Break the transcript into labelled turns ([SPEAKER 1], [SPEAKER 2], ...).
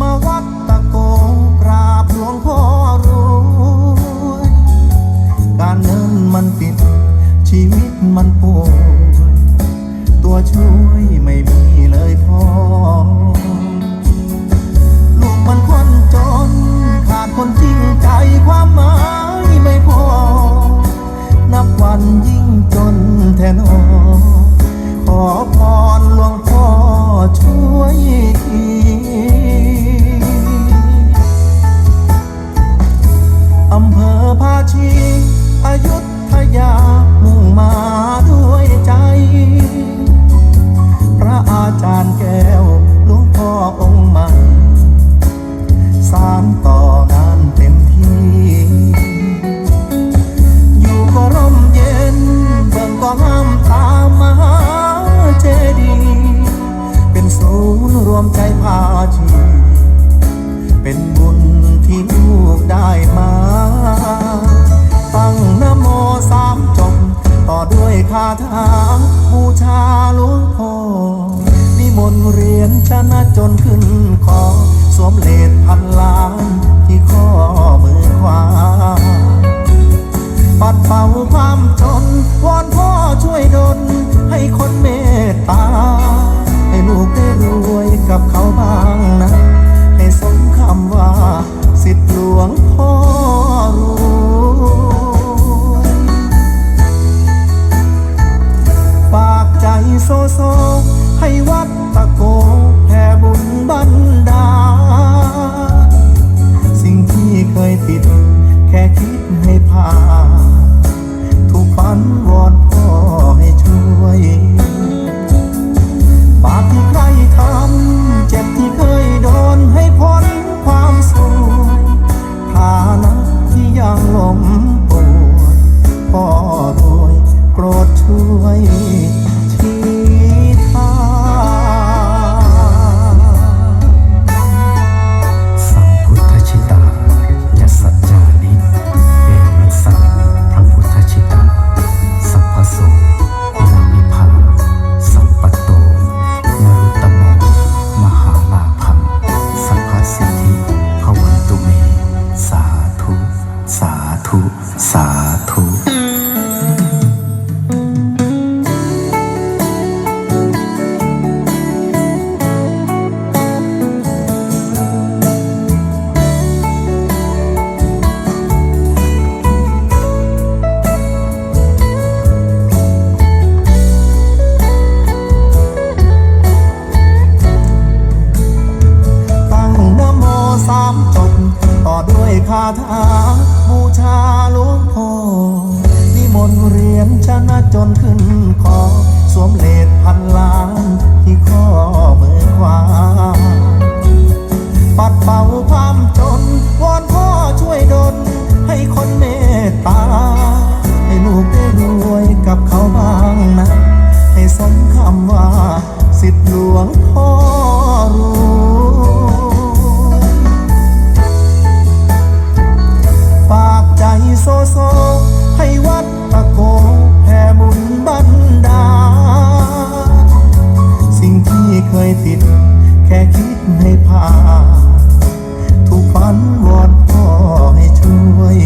[SPEAKER 1] มาวัดตะโกกราบหลวงพ่อรวยการเงินมันติด ชีวิตมันป่วยตัวช่วยไม่มีเลยพอ ลูกมันคนจน ขาดคนจริงใจความหมายไม่พอ นับวันยิ่งจนแทนอขอพรหลวง ช่วยที บูชาหลวงพ่อนิมนต์เรียนชนะจนขึ้นคอสวมเลดพันล้าน เคยติด แค่คิดให้ผ่านทุกฝันวอนพ่อให้ช่วย